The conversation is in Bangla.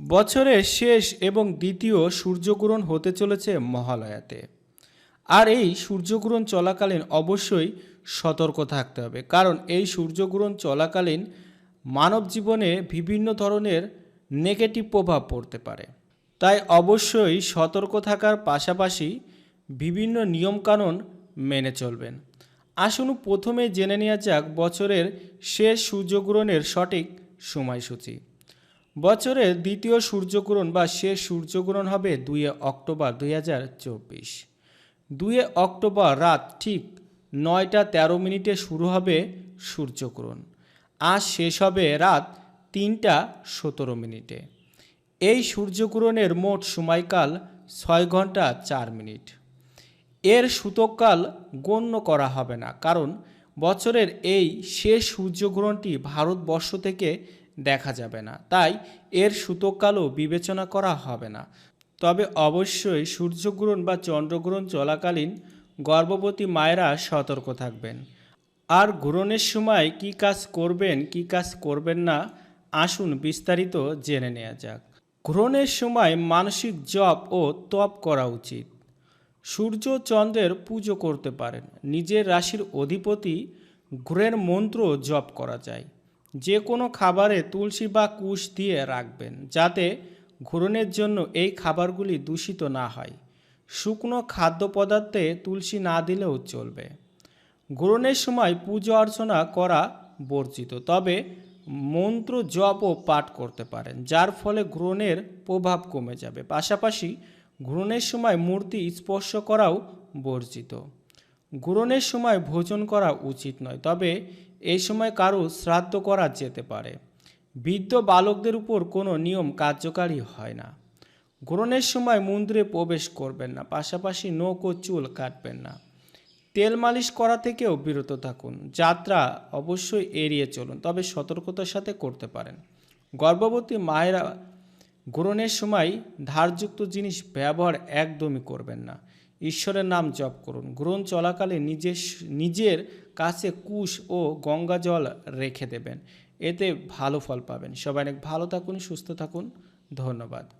বছরের শেষ এবং দ্বিতীয় সূর্যগ্রহণ হতে চলেছে মহালয়াতে। আর এই সূর্যগ্রহণ চলাকালীন অবশ্যই সতর্ক থাকতে হবে, কারণ এই সূর্যগ্রহণ চলাকালীন মানব জীবনে বিভিন্ন ধরনের নেগেটিভ প্রভাব পড়তে পারে। তাই অবশ্যই সতর্ক থাকার পাশাপাশি বিভিন্ন নিয়মকানুন মেনে চলবেন। আসুন প্রথমে জেনে নেওয়া যাক বছরের শেষ সূর্যগ্রহণের সঠিক সময়সূচি। বছরের দ্বিতীয় সূর্যগ্রহণ বা শেষ সূর্যগ্রহণ হবে দুয়ে অক্টোবর দুই হাজার চব্বিশ। দুয়ে অক্টোবর রাত ঠিক নয়টা তেরো মিনিটে শুরু হবে সূর্যগ্রহণ। আজ শেষ হবে রাত তিনটা সতেরো মিনিটে। এই সূর্যগ্রহণের মোট সময়কাল ছয় ঘণ্টা চার মিনিট। এর সূতককাল গণ্য করা হবে না, কারণ বছরের এই শেষ সূর্যগ্রহণটি ভারতবর্ষ থেকে দেখা যাবে না। তাই এর সূতককালও বিবেচনা করা হবে না। তবে অবশ্যই সূর্যগ্রহণ বা চন্দ্রগ্রহণ চলাকালীন গর্ভবতী মায়েরা সতর্ক থাকবেন। আর গ্রহণের সময় কি কাজ করবেন, কি কাজ করবেন না, আসুন বিস্তারিত জেনে নেওয়া যাক। গ্রহণের সময় মানসিক জপ ও তপ করা উচিত। সূর্য চন্দ্রের পুজো করতে পারেন। নিজের রাশির অধিপতি গ্রহের মন্ত্র জপ করা যায়। যে কোনো খাবারে তুলসী বা কুশ দিয়ে রাখবেন, যাতে ঘূর্ণের জন্য এই খাবারগুলি দূষিত না হয়। শুকনো খাদ্য পদার্থে তুলসী না দিলেও চলবে। গ্রহণের সময় পুজো অর্চনা করা বর্জিত, তবে মন্ত্র জপ ও পাঠ করতে পারেন, যার ফলে গ্রহণের প্রভাব কমে যাবে। পাশাপাশি গ্রহণের সময় মূর্তি স্পর্শ করাও বর্জিত। গ্রহণের সময় ভোজন করা উচিত নয়, তবে এই সময় কারও শ্রাদ্ধ করা যেতে পারে। বৃদ্ধ বালকদের উপর কোনো নিয়ম কার্যকারী হয় না। গ্রহণের সময় মন্দিরে প্রবেশ করবেন না, পাশাপাশি নখ ও চুল কাটবেন না। তেল মালিশ করা থেকেও বিরত থাকুন, যাত্রা অবশ্যই এড়িয়ে চলুন, তবে সতর্কতার সাথে করতে পারেন। গর্ভবতী মায়েরা গ্রহণের সময় ধারযুক্ত জিনিস ব্যবহার একদমই করবেন না। ঈশ্বরের নাম জপ করুন। গ্রহণ চলাকালে নিজের নিজের কাছে কুশ ও গঙ্গা জল রেখে দেবেন। এতে ভালো ফল পাবেন। সবাই অনেক ভালো থাকুন, সুস্থ থাকুন। ধন্যবাদ।